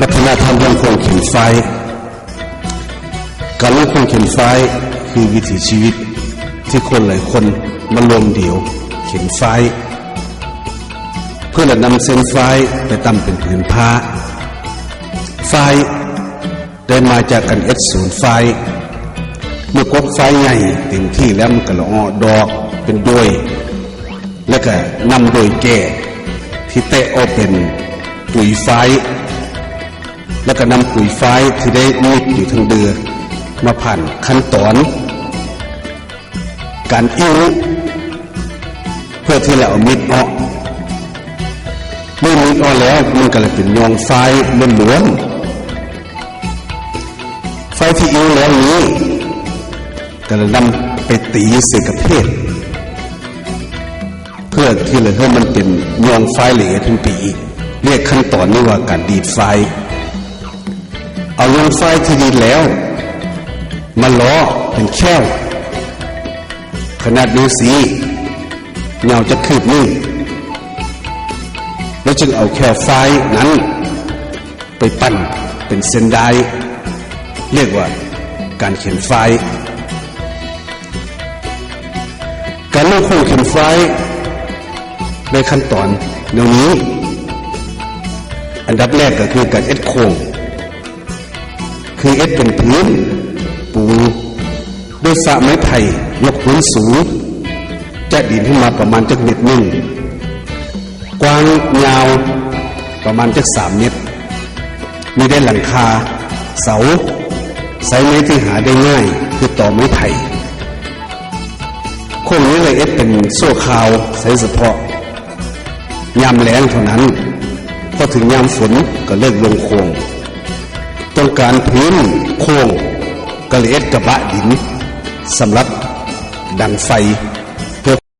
วัฒนธรรมยังคงเข็นไฟ การลงคงเข็นไฟคือวิถีชีวิตที่คนหลายคนมารวมเดี่ยว เข็นไฟ เพื่อจะนำเส้นไฟไปตำเป็นผืนผ้า ไฟได้มาจากกันเอ็ดศูนย์ไฟ เมื่อกบไฟใหญ่เต็มที่แล้วมันก็ละออดอกเป็นด้วย แล้วก็นำโดยแก่ที่เตะออกเป็นปุ๋ยไฟ แล้วก็นำปุ๋ยไฟที่ได้มีอยู่ทั้งเดือ มาผ่านขั้นตอน การอิ้วเพื่อที่เราเอามิดออกเมื่อมิดออกแล้วมันก็เลยเป็นยองไฟล้วนๆไฟที่อิ้วแล้วนี้ก็เลยนำไปตีเสกเพศเพื่อที่เลยให้มันเป็นยองไฟเหลือถึงปี เรียกขั้นตอนนี้ว่าการดีดไฟเอาย องไฟที่ดีแล้วมาล้อเป็นแค่วขนาดนิ้วสีเงาจะคืบนิ้วแล้วจึงเอาแค่ไฟนั้น ไปปั้นเป็นเส้นได้เรียกว่าการเขียนไฟการลงโครงเข็มไฟในขั้นตอนแนวนี้ อันดับแรกก็คือการเอ็ดโครง คือเอ็ดเป็นพื้น ปูด้วยสระไม้ไผ่ยกพื้นสูงจะดินขึ้นมาประมาณจักเม็ดหนึ่งกว้างยาวประมาณจักสามเมตร มีได้หลังคา เสาไซไม้ที่หาได้ง่ายคือต่อไม้ไผ่โค้งนี้เลยเอ็ดเป็นโซ่คาวใส่เฉพาะ ยามแล้งเท่านั้น พอถึงยามฝนก็เลิกลงโค้งต้อง การพื้นโค้งก็เล็ดกระบะดินสำหรับดังไฟ